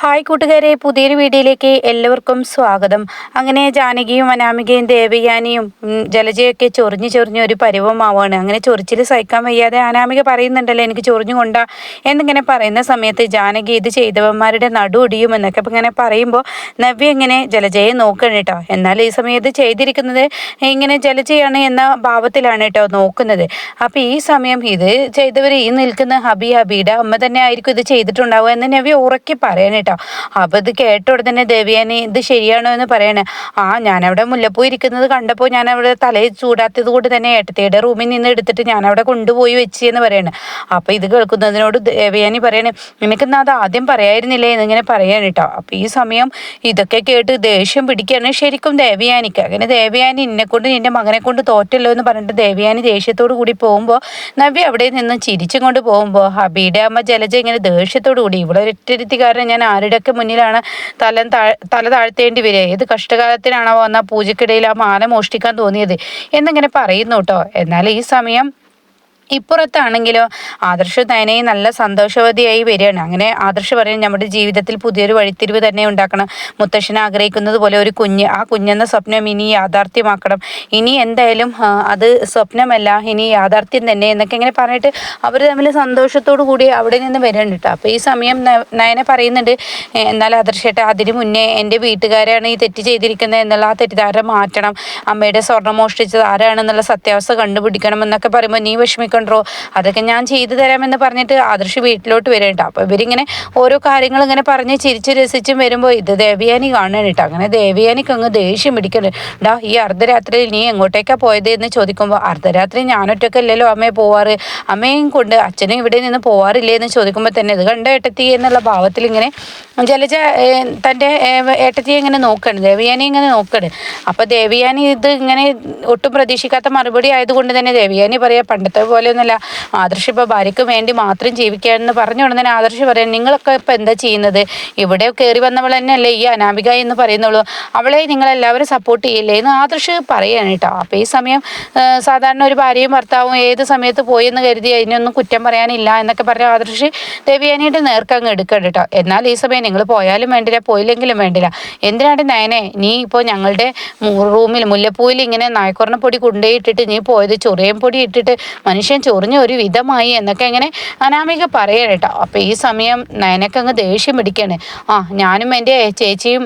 Hi കൂട്ടുകാരെ പുതിയൊരു വീഡിയോയിലേക്ക് എല്ലാവർക്കും സ്വാഗതം. അങ്ങനെ ജാനകിയും അനാമികയും ദേവയാനിയും ജലജയൊക്കെ ചൊറിഞ്ഞ് ചൊറിഞ്ഞ് ഒരു പരുവമാവാണ്. അങ്ങനെ ചൊറിച്ചിൽ സഹിക്കാൻ വയ്യാതെ അനാമിക പറയുന്നുണ്ടല്ലോ എനിക്ക് ചൊറിഞ്ഞു കൊണ്ടാ എന്നിങ്ങനെ പറയുന്ന സമയത്ത് ജാനകി ഇത് ചെയ്തവന്മാരുടെ നടു ഒടിയും എന്നൊക്കെ ഇപ്പം ഇങ്ങനെ പറയുമ്പോൾ നവ്യ ഇങ്ങനെ ജലജയെ നോക്കണം കേട്ടോ. എന്നാൽ ഈ സമയത്ത് ചെയ്തിരിക്കുന്നത് ഇങ്ങനെ ജലജയാണ് എന്ന ഭാവത്തിലാണ് കേട്ടോ നോക്കുന്നത്. അപ്പോൾ ഈ സമയം ഇത് ചെയ്തവർ ഈ നിൽക്കുന്ന ഹബി ഹബിയുടെ അമ്മ തന്നെ ആയിരിക്കും ഇത് ചെയ്തിട്ടുണ്ടാവുക എന്ന് നവ്യ ഉറക്കി പറയാൻ കേട്ടോ. അപ്പോൾ ഇത് കേട്ട ഉടനെ ദേവിയാനി ഇത് ശരിയാണോ എന്ന് പറയണേ. ആ ഞാനവിടെ മുല്ലപ്പൂ ഇരിക്കുന്നത് കണ്ടപ്പോൾ ഞാൻ അവിടെ തലയിൽ ചൂടാത്തത് കൊണ്ട് തന്നെ ഏട്ടത്തിയുടെ റൂമിൽ നിന്ന് എടുത്തിട്ട് ഞാൻ അവിടെ കൊണ്ടുപോയി വെച്ച് എന്ന് പറയണേ. അപ്പോൾ ഇത് കേൾക്കുന്നതിനോട് ദേവിയാനി പറയണേ നിനക്കിന്ന് അത് ആദ്യം പറയായിരുന്നില്ലേ എന്നിങ്ങനെ പറയാൻ കേട്ടോ. അപ്പോൾ ഈ സമയം ഇതൊക്കെ കേട്ട് ദേഷ്യം പിടിക്കുകയാണ് ശരിക്കും ദേവിയാനിക്ക് അങ്ങനെ ദേവിയാനി എന്നെ കൊണ്ട് നിന്റെ മകനെ കൊണ്ട് തോറ്റല്ലോ എന്ന് പറഞ്ഞിട്ട് ദേവിയാനി ദേഷ്യത്തോടു കൂടി പോകുമ്പോൾ നവ്യ അവിടെ നിന്ന് ചിരിച്ചും കൊണ്ട് പോകുമ്പോൾ ഹബിയുടെ അമ്മ ജലജ ഇങ്ങനെ ദേഷ്യത്തോടു കൂടി. ഇവിടെ ഒരൊറ്റരുത്തിക്കാരൻ ഞാൻ ആരുടെയൊക്കെ മുന്നിലാണ് തല തല താഴ്ത്തേണ്ടി വരിക? ഏത് കഷ്ടകാലത്തിനാണോ വന്ന പൂജക്കിടയിൽ ആ മാല മോഷ്ടിക്കാൻ തോന്നിയത്? എന്നിങ്ങനെ പറയുന്നു കേട്ടോ. എന്നാൽ ഈ സമയം ഇപ്പുറത്താണെങ്കിലോ ആദർശ നയനയും നല്ല സന്തോഷവതിയായി വരികയാണ്. അങ്ങനെ ആദർശ് പറയും നമ്മുടെ ജീവിതത്തിൽ പുതിയൊരു വഴിത്തിരിവ് തന്നെ ഉണ്ടാക്കണം. മുത്തശ്ശൻ ആഗ്രഹിക്കുന്നത് പോലെ ഒരു കുഞ്ഞ് ആ കുഞ്ഞെന്ന സ്വപ്നം ഇനി യാഥാർത്ഥ്യമാക്കണം. ഇനി എന്തായാലും അത് സ്വപ്നമല്ല ഇനി യാഥാർത്ഥ്യം തന്നെ എന്നൊക്കെ ഇങ്ങനെ പറഞ്ഞിട്ട് അവർ തമ്മിൽ സന്തോഷത്തോടു കൂടി അവിടെ നിന്ന് വരണം കേട്ടോ. അപ്പോൾ ഈ സമയം നയനെ പറയുന്നുണ്ട് എന്നാൽ ആദർശേട്ട അതിന് മുന്നേ എന്റെ വീട്ടുകാരാണ് ഈ തെറ്റ് ചെയ്തിരിക്കുന്നത് എന്നുള്ള ആ തെറ്റിദ്ധാരണ മാറ്റണം. അമ്മയുടെ സ്വർണം മോഷ്ടിച്ചത് ആരാണെന്നുള്ള സത്യാവസ്ഥ കണ്ടുപിടിക്കണം എന്നൊക്കെ പറയുമ്പോൾ നീ വിഷമിക്കണ്ടോ അതൊക്കെ ഞാൻ ചെയ്തു തരാമെന്ന് പറഞ്ഞിട്ട് ആദർശ് വീട്ടിലോട്ട് വരും കേട്ടോ അപ്പോൾ ഇവരിങ്ങനെ ഓരോ കാര്യങ്ങൾ ഇങ്ങനെ പറഞ്ഞ് ചിരിച്ച് രസിച്ചും വരുമ്പോൾ ഇത് ദേവിയാനി കാണണം കേട്ടോ അങ്ങനെ ദേവിയാനിക്ക് അങ്ങ് ദേഷ്യം പിടിക്കണം. ഡാ ഈ അർദ്ധരാത്രിയിൽ നീ എങ്ങോട്ടേക്കാ പോയത് എന്ന് ചോദിക്കുമ്പോൾ അർദ്ധരാത്രി ഞാനൊറ്റക്കല്ലല്ലോ അമ്മയെ പോവാറ്. അമ്മയും കൊണ്ട് അച്ഛനും ഇവിടെ നിന്ന് പോവാറില്ലേ എന്ന് ചോദിക്കുമ്പോൾ തന്നെ ഇത് കണ്ട ഏട്ടത്തി എന്നുള്ള ഭാവത്തിൽ ഇങ്ങനെ ജലജ തന്റെ ഏട്ടത്തിയെ ഇങ്ങനെ നോക്കണം. ദേവിയാനി ഇങ്ങനെ നോക്കണം. അപ്പോൾ ദേവിയാനി ഇത് ഇങ്ങനെ ഒട്ടും പ്രതീക്ഷിക്കാത്ത മറുപടി ആയതുകൊണ്ട് തന്നെ ദേവിയാനി പറയാ പണ്ടത്തെ പോലെയൊന്നുമല്ല ആദർശ് ഇപ്പോൾ ഭാര്യയ്ക്ക് വേണ്ടി മാത്രം ജീവിക്കുകയെന്ന് പറഞ്ഞു ഉടനെ ആദർശ് പറയാം നിങ്ങളൊക്കെ ഇപ്പോൾ എന്താ ചെയ്യുന്നത്? ഇവിടെ കയറി വന്നവൾ തന്നെയല്ലേ ഈ അനാമിക എന്ന് പറയുന്നുള്ളൂ. അവളെ നിങ്ങളെല്ലാവരും സപ്പോർട്ട് ചെയ്യില്ലേ? എന്ന് ആദർശ് പറയാണ് കേട്ടോ. അപ്പോൾ ഈ സമയം സാധാരണ ഒരു ഭാര്യയും ഭർത്താവും ഏത് സമയത്ത് പോയെന്ന് കരുതി അതിനൊന്നും കുറ്റം പറയാനില്ല എന്നൊക്കെ പറഞ്ഞ ആദർശ് ദേവിയാനിയുടെ നേർക്കങ്ങ് എടുക്കണം കേട്ടോ. എന്നാൽ ഈ സമയം നിങ്ങൾ പോയാലും വേണ്ടില്ല പോയില്ലെങ്കിലും വേണ്ടില്ല. എന്തിനാണ് നയനെ? നീ ഇപ്പോൾ ഞങ്ങളുടെ റൂമിൽ മുല്ലപ്പൂവിൽ ഇങ്ങനെ നായക്കുറണ പൊടി കൊണ്ടുപോയിട്ടിട്ട് നീ പോയത് ചൊറിയൻ പൊടി ഇട്ടിട്ട് മനുഷ്യൻ ചൊറിഞ്ഞ ഒരു വിധമായി എന്നൊക്കെ ഇങ്ങനെ അനാമിക പറയണം കേട്ടോ. അപ്പോൾ ഈ സമയം നയനക്കങ്ങ് ദേഷ്യം പിടിക്കാണ്. ആ ഞാനും എന്റെ ചേച്ചിയും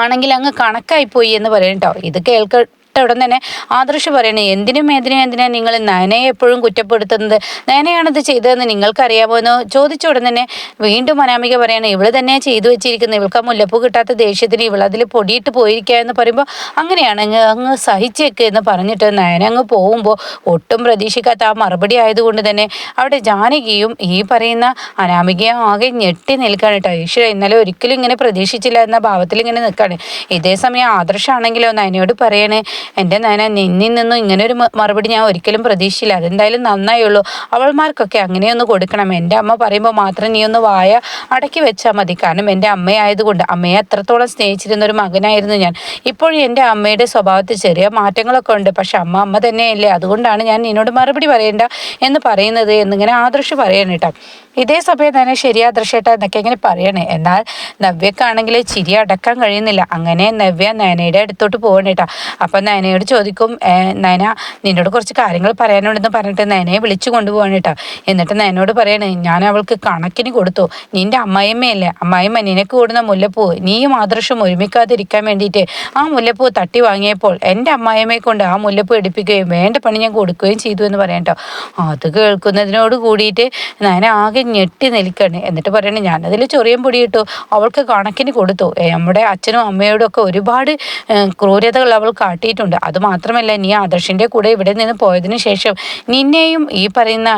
ആണെങ്കിൽ അങ്ങ് കണക്കായിപ്പോയി എന്ന് പറയും കേട്ടോ. ഇത് കേൾക്ക ഉടൻ തന്നെ ആദർശ് പറയണേ എന്തിനും എന്തിനും എന്തിനാണ് നിങ്ങൾ നയനയെ എപ്പോഴും കുറ്റപ്പെടുത്തുന്നത്? നയനയാണിത് ചെയ്തതെന്ന് നിങ്ങൾക്കറിയാമോ എന്ന് ചോദിച്ച ഉടൻ തന്നെ വീണ്ടും അനാമിക പറയാണ് ഇവൾ തന്നെ ചെയ്തു വെച്ചിരിക്കുന്നത്. ഇവൾക്ക് ആ മുല്ലപ്പൂ കിട്ടാത്ത ദേഷ്യത്തിന് ഇവൾ അതിൽ പൊടിയിട്ട് പോയിരിക്കുക എന്ന് പറയുമ്പോൾ അങ്ങനെയാണ് അങ്ങ് അങ്ങ് സഹിച്ചേക്ക് എന്ന് പറഞ്ഞിട്ട് നയന അങ്ങ് പോകുമ്പോൾ ഒട്ടും പ്രതീക്ഷിക്കാത്ത ആ മറുപടി ആയതുകൊണ്ട് തന്നെ അവിടെ ജാനകിയും ഈ പറയുന്ന അനാമികയും ആകെ ഞെട്ടി നിൽക്കാണ് കേട്ടോ. ഈശ്വര ഇന്നലെ ഒരിക്കലും ഇങ്ങനെ പ്രതീക്ഷിച്ചില്ല എന്ന ഭാവത്തിൽ ഇങ്ങനെ നിൽക്കുകയാണ് ഇതേ സമയം ആദർശാണെങ്കിലോ നയനയോട് പറയണേ എന്റെ നയന നിന്നിൽ നിന്നും ഇങ്ങനെ ഒരു മറുപടി ഞാൻ ഒരിക്കലും പ്രതീക്ഷയില്ല അതെന്തായാലും നന്നായുള്ളൂ. അവൾമാർക്കൊക്കെ അങ്ങനെയൊന്ന് കൊടുക്കണം. എന്റെ അമ്മ പറയുമ്പോൾ മാത്രം നീ ഒന്ന് വായ അടക്കി വെച്ചാൽ മതി. കാരണം എന്റെ അമ്മയായതുകൊണ്ട് അമ്മയെ അത്രത്തോളം സ്നേഹിച്ചിരുന്ന ഒരു മകനായിരുന്നു ഞാൻ. ഇപ്പോഴും എന്റെ അമ്മയുടെ സ്വഭാവത്തിൽ ചെറിയ മാറ്റങ്ങളൊക്കെ ഉണ്ട്. പക്ഷെ അമ്മ അമ്മ തന്നെയല്ലേ. അതുകൊണ്ടാണ് ഞാൻ നിന്നോട് മറുപടി പറയേണ്ട എന്ന് പറയുന്നത് എന്നിങ്ങനെ ആദർശ് പറയണം കേട്ടോ. ഇതേ സമയം തന്നെ ശരി എന്നൊക്കെ ഇങ്ങനെ പറയണേ. എന്നാൽ നവ്യക്കാണെങ്കിൽ ചിരി അടക്കാൻ കഴിയുന്നില്ല. അങ്ങനെ നവ്യ നയനയുടെ അടുത്തോട്ട് പോകണേട്ടാ അപ്പം നയനയോട് ചോദിക്കും നയന നിന്നോട് കുറച്ച് കാര്യങ്ങൾ പറയാനുണ്ടെന്ന് പറഞ്ഞിട്ട് നയനയെ വിളിച്ചു കൊണ്ടുപോകണം കേട്ടോ എന്നിട്ട് നയനോട് പറയണേ ഞാൻ അവൾക്ക് കണക്കിന് കൊടുത്തു. നിന്റെ അമ്മായിമ്മയല്ലേ അമ്മായിമ്മ നിനക്ക് കൂടുന്ന മുല്ലപ്പൂ നീയും ആദർശം ഒരുമിക്കാതിരിക്കാൻ വേണ്ടിയിട്ട് ആ മുല്ലപ്പൂ തട്ടി വാങ്ങിയപ്പോൾ എന്റെ അമ്മായിമ്മയെ കൊണ്ട് ആ മുല്ലപ്പൂ എടുപ്പിക്കുകയും വേണ്ട പണി ഞാൻ കൊടുക്കുകയും ചെയ്തു എന്ന് പറയാം കേട്ടോ അത് കേൾക്കുന്നതിനോട് കൂടിയിട്ട് നയന ആകെ ഞെട്ടി നിൽക്കുകയാണ് എന്നിട്ട് പറയണേ ഞാനതിൽ ചെറിയ പൊടി ഇട്ടു. അവൾക്ക് കണക്കിന് കൊടുത്തു. നമ്മുടെ അച്ഛനും അമ്മയോടും ഒക്കെ ഒരുപാട് ക്രൂരതകൾ അവൾ കാട്ടിയിട്ടുണ്ട്. അത് മാത്രമല്ല നീ ആദർശിന്റെ കൂടെ ഇവിടെ നിന്ന് പോയതിനു ശേഷം നിന്നെയും ഈ പറയുന്ന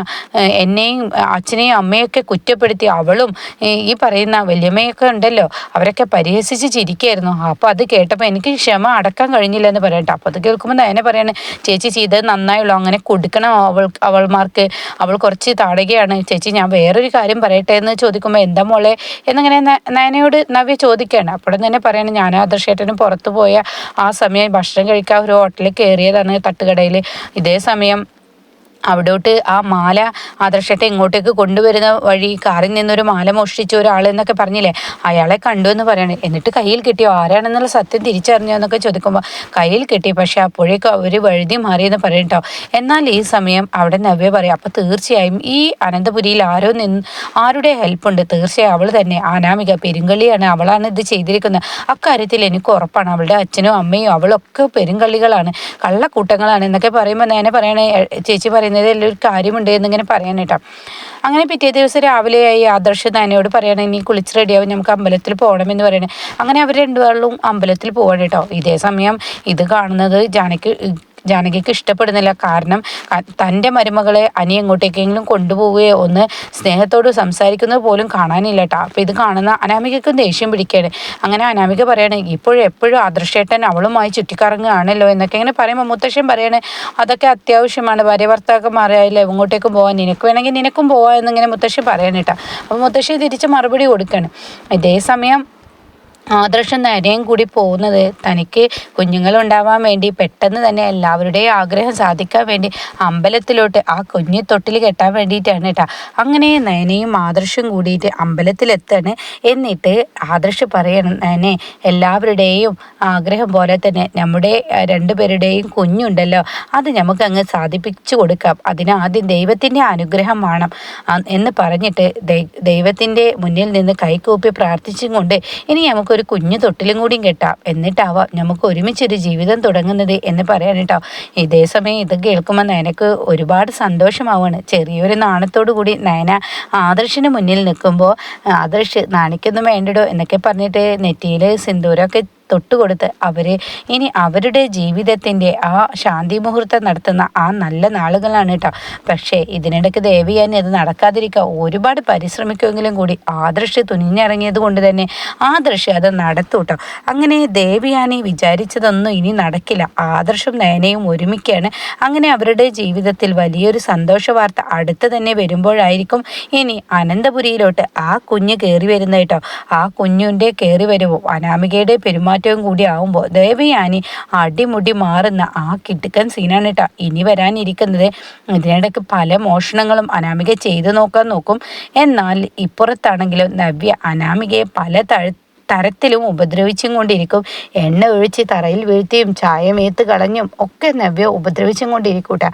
എന്നെയും അച്ഛനെയും അമ്മയൊക്കെ കുറ്റപ്പെടുത്തി അവളും ഈ പറയുന്ന വല്യമ്മയൊക്കെ ഉണ്ടല്ലോ അവരൊക്കെ പരിഹസിച്ച് ചിരിക്കായിരുന്നു. അപ്പോൾ അത് കേട്ടപ്പോൾ എനിക്ക് ക്ഷമ അടക്കാൻ കഴിഞ്ഞില്ല എന്ന് പറയട്ടെ. അപ്പോൾ അത് കേൾക്കുമ്പോൾ നയനെ പറയണേ ചേച്ചി ചെയ്തത് നന്നായുള്ളൂ. അങ്ങനെ കൊടുക്കണം അവൾ അവൾമാർക്ക്. അവൾ കുറച്ച് താടുകയാണ്. ചേച്ചി ഞാൻ വേറൊരു കാര്യം പറയട്ടെ എന്ന് ചോദിക്കുമ്പോൾ എന്താ മോളെ? എന്നിങ്ങനെ നയനയോട് നവ്യ ചോദിക്കുകയാണ് അപ്പോഴും തന്നെ പറയണം ഞാൻ ആദർശേട്ടനും പുറത്തു പോയ ആ സമയം ഭക്ഷണം കഴിക്കാൻ ഒരു ഹോട്ടലിൽ കയറിയതാണ് തട്ടുകടയിൽ ഇതേ സമയം അവിടോട്ട് ആ മാല ആദർശത്തെ ഇങ്ങോട്ടേക്ക് കൊണ്ടുവരുന്ന വഴി കാറിൽ നിന്നൊരു മാല മോഷ്ടിച്ച ഒരാൾ എന്നൊക്കെ പറഞ്ഞില്ലേ? അയാളെ കണ്ടു എന്ന് പറയണേ. എന്നിട്ട് കയ്യിൽ കിട്ടിയോ? ആരാണെന്നുള്ള സത്യം തിരിച്ചറിഞ്ഞോ എന്നൊക്കെ ചോദിക്കുമ്പോൾ കയ്യിൽ കിട്ടി പക്ഷെ അപ്പോഴേക്കും അവർ വഴുതി മാറിയെന്ന് പറയട്ടോ എന്നാൽ ഈ സമയം അവിടെ നവ്യ പറയും അപ്പോൾ തീർച്ചയായും ഈ അനന്തപുരിയിൽ ആരോ നിന്ന് ആരുടെ ഹെൽപ്പ് ഉണ്ട്? തീർച്ചയായും അവൾ തന്നെ അനാമിക പെരുങ്കള്ളിയാണ്. അവളാണ് ഇത് ചെയ്തിരിക്കുന്നത്. അക്കാര്യത്തിൽ എനിക്ക് ഉറപ്പാണ്. അവളുടെ അച്ഛനും അമ്മയും അവളൊക്കെ പെരുങ്കള്ളികളാണ്. കള്ളക്കൂട്ടങ്ങളാണ് എന്നൊക്കെ പറയുമ്പോൾ നേനെ പറയണേ ചേച്ചി പറയുന്നത് ഒരു കാര്യമുണ്ട് എന്നിങ്ങനെ പറയാൻ കേട്ടോ. അങ്ങനെ പിറ്റേ ദിവസം രാവിലെയായി ആദർശ് നാനയോട് പറയണേ ഇനി കുളിച്ച് റെഡിയാവും നമുക്ക് അമ്പലത്തിൽ പോകണമെന്ന് പറയണേ. അങ്ങനെ അവർ രണ്ടുപേരും അമ്പലത്തിൽ പോവാണ് കേട്ടോ. ഇതേ സമയം ഇത് കാണുന്നത് ജാനക്ക് ജാനകിക്ക് ഇഷ്ടപ്പെടുന്നില്ല. കാരണം തന്റെ മരുമകളെ അനി എങ്ങോട്ടേക്കെങ്കിലും കൊണ്ടുപോവുകയോ ഒന്ന് സ്നേഹത്തോട് സംസാരിക്കുന്നത് പോലും കാണാനില്ല കേട്ടോ അപ്പോൾ ഇത് കാണുന്ന അനാമികക്കും ദേഷ്യം പിടിക്കുകയാണ്. അങ്ങനെ അനാമിക പറയണേ ഇപ്പോഴും എപ്പോഴും ആദർശേട്ടൻ അവളുമായി ചുറ്റിക്കറങ്ങുകയാണല്ലോ എന്നൊക്കെ ഇങ്ങനെ പറയുമ്പോൾ മുത്തശ്ശൻ പറയണേ അതൊക്കെ അത്യാവശ്യമാണ്. ഭാര്യ ഭർത്താക്കന്മാരായാലും എങ്ങോട്ടേക്കും പോകാൻ നിനക്ക് വേണമെങ്കിൽ നിനക്കും പോകാം എന്നിങ്ങനെ മുത്തശ്ശൻ പറയണ കേട്ടോ അപ്പോൾ മുത്തശ്ശി തിരിച്ച് മറുപടി കൊടുക്കുകയാണ്. ഇതേ സമയം ആദർശം നേരെയും കൂടി പോകുന്നത്. തനിക്ക് കുഞ്ഞുങ്ങളുണ്ടാവാൻ വേണ്ടി പെട്ടെന്ന് തന്നെ എല്ലാവരുടെയും ആഗ്രഹം സാധിക്കാൻ വേണ്ടി അമ്പലത്തിലോട്ട് ആ കുഞ്ഞു തൊട്ടിൽ കെട്ടാൻ വേണ്ടിയിട്ടാണ് കേട്ടോ. അങ്ങനെ നയനയും ആദർശം കൂടിയിട്ട് അമ്പലത്തിലെത്താണ്. എന്നിട്ട് ആദർശ് പറയണം നയനെ എല്ലാവരുടെയും ആഗ്രഹം പോലെ തന്നെ നമ്മുടെ രണ്ടുപേരുടെയും കുഞ്ഞുണ്ടല്ലോ. അത് നമുക്ക് അങ്ങ് സാധിപ്പിച്ചു കൊടുക്കാം. അതിന് ആദ്യം ദൈവത്തിന്റെ അനുഗ്രഹം വേണം. എന്ന് പറഞ്ഞിട്ട് ദൈവത്തിന്റെ മുന്നിൽ നിന്ന് കൈകൂപ്പി പ്രാർത്ഥിച്ചും കൊണ്ട് ഇനി നമുക്കൊരു കുഞ്ഞു തൊട്ടിലും കൂടിയും കെട്ടാം. എന്നിട്ടാവാം നമുക്ക് ഒരുമിച്ചൊരു ജീവിതം തുടങ്ങുന്നത് എന്ന് പറയാൻ കേട്ടോ. ഇതേ സമയം ഇത് കേൾക്കുമ്പോൾ നയനക്ക് ഒരുപാട് സന്തോഷമാവാണ്. ചെറിയൊരു നാണത്തോടു കൂടി നയന ആദർശിന് മുന്നിൽ നിൽക്കുമ്പോൾ ആദർശ് നാണിക്കൊന്നും വേണ്ടടോ എന്നൊക്കെ പറഞ്ഞിട്ട് നെറ്റിയിൽ സിന്ദൂരമൊക്കെ തൊട്ട് അവരെ ഇനി അവരുടെ ജീവിതത്തിന്റെ ആ ശാന്തി മുഹൂർത്തം നടത്തുന്ന ആ നല്ല നാളുകളാണ് കേട്ടോ പക്ഷേ ഇതിനിടയ്ക്ക് ദേവിയാനി അത് നടക്കാതിരിക്കുക ഒരുപാട് പരിശ്രമിക്കുമെങ്കിലും കൂടി ആദർശ് തുനിഞ്ഞിറങ്ങിയത് കൊണ്ട് തന്നെ ആദർശ് അത് നടത്തു കേട്ടോ അങ്ങനെ ദേവിയാനി വിചാരിച്ചതൊന്നും ഇനി നടക്കില്ല. ആദർശം നയനയും ഒരുമിക്കുകയാണ് അങ്ങനെ അവരുടെ ജീവിതത്തിൽ വലിയൊരു സന്തോഷ വാർത്ത അടുത്ത് തന്നെ വരുമ്പോഴായിരിക്കും ഇനി അനന്തപുരിയിലോട്ട് ആ കുഞ്ഞ് കയറി വരുന്നത് ആ കുഞ്ഞിന്റെ കയറി വരുമ്പോൾ അനാമികയുടെ പെരുമാറ്റവും കൂടി ആവുമ്പോൾ ദേവയാനി അടിമുടി മാറുന്ന ആ കിട്ടുക്കൻ സീനാണ് കേട്ടോ ഇനി വരാനിരിക്കുന്നത് ഇതിനിടയ്ക്ക് പല മോഷണങ്ങളും അനാമിക ചെയ്തു നോക്കാൻ നോക്കും. എന്നാൽ ഇപ്പുറത്താണെങ്കിലും നവ്യ അനാമികയെ പല തരത്തിലും ഉപദ്രവിച്ചും കൊണ്ടിരിക്കും. എണ്ണ ഒഴിച്ച് തറയിൽ വീഴ്ത്തിയും ചായമേത്ത് കളഞ്ഞും ഒക്കെ നവ്യ ഉപദ്രവിച്ചും കൊണ്ടിരിക്കൂട്ട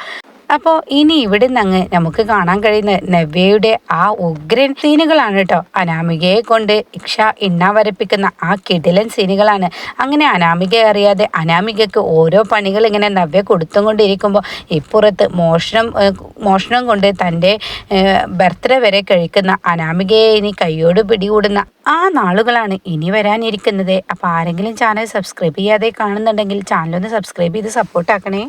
അപ്പോൾ ഇനി ഇവിടെ നിന്ന് നമുക്ക് കാണാൻ കഴിയുന്ന നവ്യയുടെ ആ ഉഗ്രൻ സീനുകളാണ് കേട്ടോ അനാമികയെ കൊണ്ട് ഇക്ഷ ഇണ്ണ വരപ്പിക്കുന്ന ആ കിടിലൻ സീനുകളാണ്. അങ്ങനെ അനാമിക അറിയാതെ അനാമികക്ക് ഓരോ പണികൾ ഇങ്ങനെ നവ്യ കൊടുത്തും കൊണ്ടിരിക്കുമ്പോൾ ഇപ്പുറത്ത് മോഷണം മോഷണം കൊണ്ട് തന്റെ ബർത്ത്ഡേ വരെ കഴിക്കുന്ന അനാമികയെ ഇനി കൈയോട് പിടികൂടുന്ന ആ നാളുകളാണ് ഇനി വരാനിരിക്കുന്നത്. അപ്പോൾ ആരെങ്കിലും ചാനൽ സബ്സ്ക്രൈബ് ചെയ്യാതെ കാണുന്നുണ്ടെങ്കിൽ ചാനലൊന്ന് സബ്സ്ക്രൈബ് ചെയ്ത് സപ്പോർട്ടാക്കണേ.